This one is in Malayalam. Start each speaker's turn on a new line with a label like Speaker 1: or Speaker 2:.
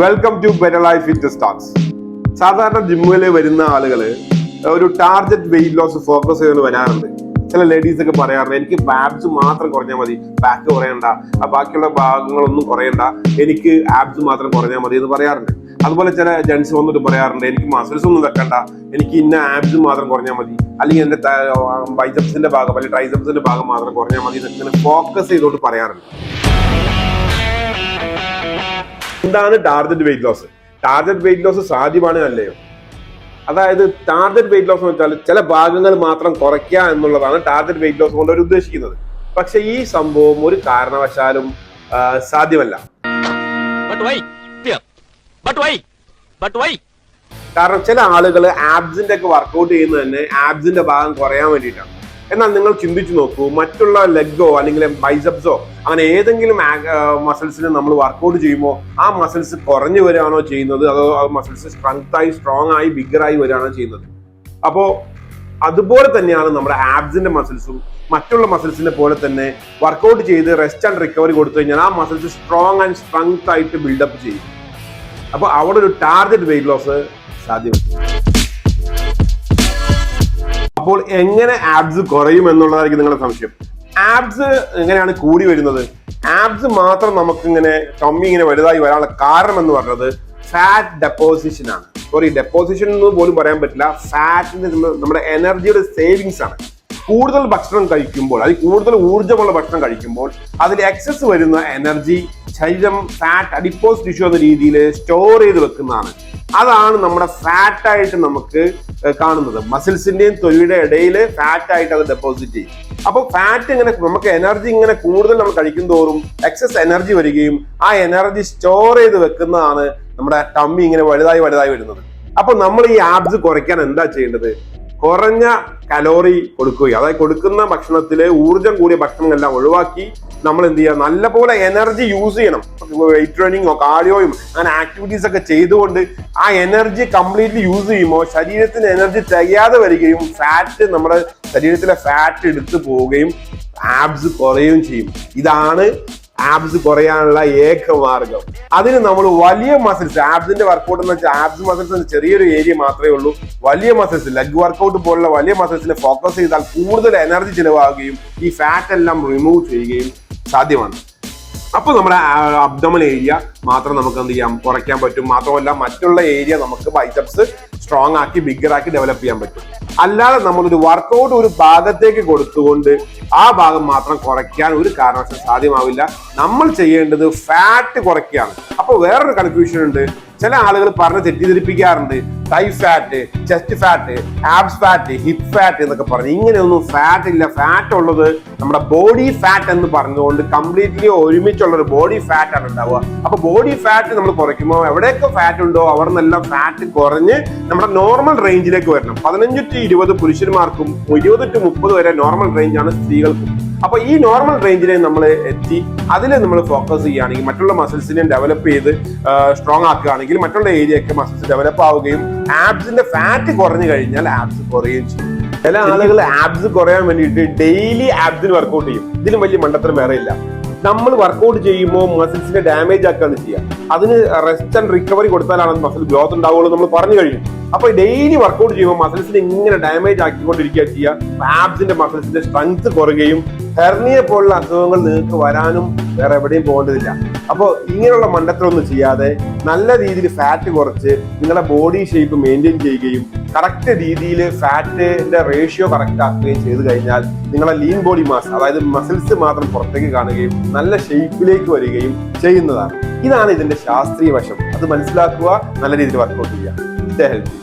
Speaker 1: Welcome to better with Stokes സാധാരണ ജിമ്മുകളിൽ വരുന്ന ആളുകൾ ഒരു ടാർഗറ്റ് വെയിറ്റ് ലോസ് ഫോക്കസ് ചെയ്ത് വരാറുണ്ട്. ചില ലേഡീസ് ഒക്കെ പറയാറുണ്ട് എനിക്ക് ആബ്സ് മാത്രം കുറഞ്ഞാൽ മതി ബാക്ക് കുറയണ്ട ബാക്കിയുള്ള ഭാഗങ്ങളൊന്നും കുറയണ്ട എനിക്ക് ആബ്സ് മാത്രം കുറഞ്ഞാൽ മതി എന്ന് പറയാറുണ്ട്. അതുപോലെ ചില ജെൻസ് വന്നിട്ട് പറയാറുണ്ട് എനിക്ക് മസിൽസ് ഒന്നും വെക്കണ്ട എനിക്ക് ഇന്ന ആബ്സ് മാത്രം കുറഞ്ഞാൽ മതി അല്ലെങ്കിൽ എന്റെ ബൈസെപ്സിന്റെ ഭാഗം അല്ലെങ്കിൽ ട്രൈസെപ്സിന്റെ ഭാഗം മാത്രം കുറഞ്ഞാൽ മതി എന്നൊക്കെ ഫോക്കസ് ചെയ്തുകൊണ്ട് പറയാറുണ്ട്. എന്താണ് target weight loss target weight loss സാധ്യമാണ് അല്ലയോ? അതായത് ടാർഗറ്റ് വെയിറ്റ് ലോസ് എന്ന് വെച്ചാൽ ചില ഭാഗങ്ങൾ മാത്രം കുറയ്ക്കുക എന്നുള്ളതാണ് ടാർഗറ്റ് വെയിറ്റ് ലോസ് കൊണ്ട് അവർ ഉദ്ദേശിക്കുന്നത്. പക്ഷെ ഈ സംഭവം ഒരു കാരണവശാലും സാധ്യമല്ല. കാരണം ചില ആളുകൾ ആബ്സിന്റെ ഒക്കെ വർക്കൗട്ട് ചെയ്യുന്നത് തന്നെ ആബ്സിന്റെ ഭാഗം കുറയാൻ വേണ്ടിയിട്ടാണ്. എന്നാൽ നിങ്ങൾ ചിന്തിച്ചു നോക്കൂ മറ്റുള്ള ലെഗോ അല്ലെങ്കിൽ ബൈസപ്സോ അങ്ങനെ ഏതെങ്കിലും മസിൽസിന് നമ്മൾ വർക്കൗട്ട് ചെയ്യുമ്പോൾ ആ മസിൽസ് കുറഞ്ഞു വരികയാണോ ചെയ്യുന്നത്? അതോ ആ മസിൽസ് സ്ട്രെങ്ത് ആയി സ്ട്രോങ് ആയി ബിഗർ ആയി വരികയാണോ ചെയ്യുന്നത്? അപ്പോൾ അതുപോലെ തന്നെയാണ് നമ്മുടെ ആബ്സിന്റെ മസിൽസും മറ്റുള്ള മസിൽസിനെ പോലെ തന്നെ വർക്കൗട്ട് ചെയ്ത് റെസ്റ്റ് ആൻഡ് റിക്കവറി കൊടുത്തു കഴിഞ്ഞാൽ ആ മസിൽസ് സ്ട്രോങ് ആൻഡ് സ്ട്രെങ്ത് ആയിട്ട് ബിൽഡപ്പ് ചെയ്യും. അപ്പോൾ അവിടെ ഒരു ടാർഗറ്റ് വെയിറ്റ് ലോസ് സാധ്യമാണ്. അപ്പോൾ എങ്ങനെ ആബ്സ് കുറയും എന്നുള്ളതായിരിക്കും നിങ്ങളുടെ സംശയം. ആബ്സ് എങ്ങനെയാണ് കൂടി വരുന്നത്? ആബ്സ് മാത്രം നമുക്ക് ഇങ്ങനെ ടമ്മി ഇങ്ങനെ വലുതായി വരാനുള്ള കാരണം എന്ന് പറഞ്ഞത് ഫാറ്റ് ഡെപ്പോസിഷൻ ആണ്. സോറി ഡെപ്പോസിഷൻ എന്ന് പോലും പറയാൻ പറ്റില്ല. ഫാറ്റിന്റെ നമ്മുടെ എനർജിയുടെ സേവിങ്സ് ആണ്. കൂടുതൽ ഭക്ഷണം കഴിക്കുമ്പോൾ അതിൽ കൂടുതൽ ഊർജമുള്ള ഭക്ഷണം കഴിക്കുമ്പോൾ അതിൽ എക്സസ് വരുന്ന എനർജി ശരീരം ഫാറ്റ് അഡിപ്പോസ് ടിഷ്യൂ എന്ന രീതിയിൽ സ്റ്റോർ ചെയ്ത് വെക്കുന്നതാണ്. അതാണ് നമ്മുടെ ഫാറ്റ് ആയിട്ട് നമുക്ക് കാണുന്നത്. മസിൽസിന്റെയും തൊലിയുടെ ഇടയിൽ ഫാറ്റ് ആയിട്ട് അത് ഡെപ്പോസിറ്റ് ചെയ്യും. അപ്പോൾ ഫാറ്റ് ഇങ്ങനെ നമുക്ക് എനർജി ഇങ്ങനെ കൂടുതൽ നമ്മൾ കഴിക്കും തോറും എക്സസ് എനർജി വരികയും ആ എനർജി സ്റ്റോർ ചെയ്ത് വെക്കുന്നതാണ് നമ്മുടെ ടമ്മി ഇങ്ങനെ വലുതായി വലുതായി വരുന്നത്. അപ്പൊ നമ്മൾ ഈ ആബ്സ് കുറയ്ക്കാൻ എന്താ ചെയ്യേണ്ടത്? കുറഞ്ഞ കലോറി കൊടുക്കുകയും അതായത് കൊടുക്കുന്ന ഭക്ഷണത്തിൽ ഊർജം കൂടിയ ഭക്ഷണങ്ങളെല്ലാം ഒഴിവാക്കി നമ്മൾ എന്ത് ചെയ്യുക? നല്ലപോലെ എനർജി യൂസ് ചെയ്യണം. വെയിറ്റ് ട്രെയിനിങ്ങോ കാർഡിയോയും അങ്ങനെ ആക്ടിവിറ്റീസ് ഒക്കെ ചെയ്തുകൊണ്ട് ആ എനർജി കംപ്ലീറ്റ്ലി യൂസ് ചെയ്യുമ്പോൾ ശരീരത്തിന് എനർജി തികയാതെ വരികയും ഫാറ്റ് നമ്മുടെ ശരീരത്തിലെ ഫാറ്റ് എടുത്തു പോവുകയും ആബ്സ് കുറയുകയും ചെയ്യും. ഇതാണ് ആബ്സ് കുറയാനുള്ള ഏക മാർഗം അതിന് നമ്മൾ വലിയ മസിൽസ് ആബ്സിന്റെ വർക്കൗട്ട് എന്ന് വെച്ചാൽ ആബ്സ് മസിൽസ് ചെറിയൊരു ഏരിയ മാത്രമേ ഉള്ളൂ. വലിയ മസിൽസ് ലെഗ് വർക്കൗട്ട് പോലുള്ള വലിയ മസിൽസിനെ ഫോക്കസ് ചെയ്താൽ കൂടുതൽ എനർജി ചിലവാകുകയും ഈ ഫാറ്റ് എല്ലാം റിമൂവ് ചെയ്യുകയും സാധ്യമാണ്. അപ്പോൾ നമ്മുടെ അബ്ഡമൽ ഏരിയ മാത്രം നമുക്ക് എന്ത് ചെയ്യാം? കുറയ്ക്കാൻ പറ്റും. മാത്രമല്ല മറ്റുള്ള ഏരിയ നമുക്ക് ബൈസപ്സ് സ്ട്രോങ് ആക്കി ബിഗർ ആക്കി ഡെവലപ്പ് ചെയ്യാൻ പറ്റും. അല്ലാതെ നമ്മൾ ഒരു വർക്കൗട്ട് ഒരു ഭാഗത്തേക്ക് കൊടുത്തുകൊണ്ട് ആ ഭാഗം മാത്രം കുറയ്ക്കാൻ ഒരു കാരണവശാലും സാധ്യമാവില്ല. നമ്മൾ ചെയ്യേണ്ടത് ഫാറ്റ് കുറയ്ക്കുകയാണ്. അപ്പോൾ വേറൊരു കൺഫ്യൂഷൻ ഉണ്ട്. ചില ആളുകൾ പറഞ്ഞ് തെറ്റിദ്ധരിപ്പിക്കാറുണ്ട്. Thigh fat chest fat abs fat hip fat എന്നൊക്കെ പറഞ്ഞു. ഇങ്ങനെയൊന്നും ഫാറ്റ് ഇല്ല. ഫാറ്റ് ഉള്ളത് നമ്മുടെ ബോഡി ഫാറ്റ് എന്ന് പറഞ്ഞുകൊണ്ട് കംപ്ലീറ്റ്ലി ഒരുമിച്ചുള്ള ഒരു ബോഡി ഫാറ്റ് ആണ് ഉണ്ടാവുക. അപ്പൊ ബോഡി ഫാറ്റ് നമ്മൾ കുറയ്ക്കുമ്പോൾ എവിടെയൊക്കെ ഫാറ്റ് ഉണ്ടോ അവിടെ നിന്നെല്ലാം ഫാറ്റ് കുറഞ്ഞ് നമ്മുടെ നോർമൽ റേഞ്ചിലേക്ക് വരണം. പതിനഞ്ച് ടു ഇരുപത് പുരുഷന്മാർക്കും ഇരുപത് ടു മുപ്പത് വരെ നോർമൽ റേഞ്ചാണ് സ്ത്രീകൾക്കും. അപ്പൊ ഈ നോർമൽ റേഞ്ചിനെ നമ്മൾ എത്തി അതിൽ നമ്മൾ ഫോക്കസ് ചെയ്യുകയാണെങ്കിൽ മറ്റുള്ള മസിൽസിനെ ഡെവലപ്പ് ചെയ്ത് സ്ട്രോങ് ആക്കുകയാണെങ്കിൽ മറ്റുള്ള ഏരിയയൊക്കെ ഒക്കെ മസിൽസ് ഡെവലപ്പ് ആവുകയും ആബ്സിന്റെ ഫാറ്റ് കുറഞ്ഞു കഴിഞ്ഞാൽ ആബ്സ് കുറയുകയും ചെയ്യും. ചില ആളുകൾ ആബ്സ് കുറയാൻ വേണ്ടിയിട്ട് ഡെയിലി ആബ്സിന് വർക്കൗട്ട് ചെയ്യും. ഇതിലും വലിയ മണ്ടത്തരം വേറെ ഇല്ല. നമ്മൾ വർക്കൗട്ട് ചെയ്യുമ്പോൾ മസിൽസിനെ ഡാമേജ് ആക്കുകയാണ് ചെയ്യുക. അതിന് റെസ്റ്റ് ആൻഡ് റിക്കവറി കൊടുത്താലാണ് മസിൽ ഗ്രോത്ത് ഉണ്ടാവുള്ളൂ നമ്മൾ പറഞ്ഞു കഴിഞ്ഞു. അപ്പൊ ഡെയിലി വർക്കൗട്ട് ചെയ്യുമ്പോൾ മസിൽസിനെ ഇങ്ങനെ ഡാമേജ് ആക്കിക്കൊണ്ടിരിക്കുക ചെയ്യുക. ആബ്സിന്റെ മസിൽസിന്റെ സ്ട്രെങ്ത് കുറയുകയും ഹെർണിയെ പോലുള്ള അസുഖങ്ങൾ നിങ്ങൾക്ക് വരാനും വേറെ എവിടെയും പോകേണ്ടതില്ല. അപ്പോൾ ഇങ്ങനെയുള്ള മണ്ടത്തരമൊന്നും ചെയ്യാതെ നല്ല രീതിയിൽ ഫാറ്റ് കുറച്ച് നിങ്ങളുടെ ബോഡി ഷേപ്പ് മെയിന്റെയിൻ ചെയ്യുകയും കറക്റ്റ് രീതിയിൽ ഫാറ്റിന്റെ റേഷ്യോ കറക്റ്റ് ആക്കുകയും ചെയ്തു കഴിഞ്ഞാൽ നിങ്ങളുടെ ലീൻ ബോഡി മാസ് അതായത് മസിൽസ് മാത്രം പുറത്തേക്ക് കാണുകയും നല്ല ഷേപ്പിലേക്ക് വരികയും ചെയ്യുന്നതാണ്. ഇതാണ് ഇതിന്റെ ശാസ്ത്രീയ വശം. അത് മനസ്സിലാക്കുക നല്ല രീതിയിൽ വർക്കൗട്ട് ചെയ്യുക. Stay healthy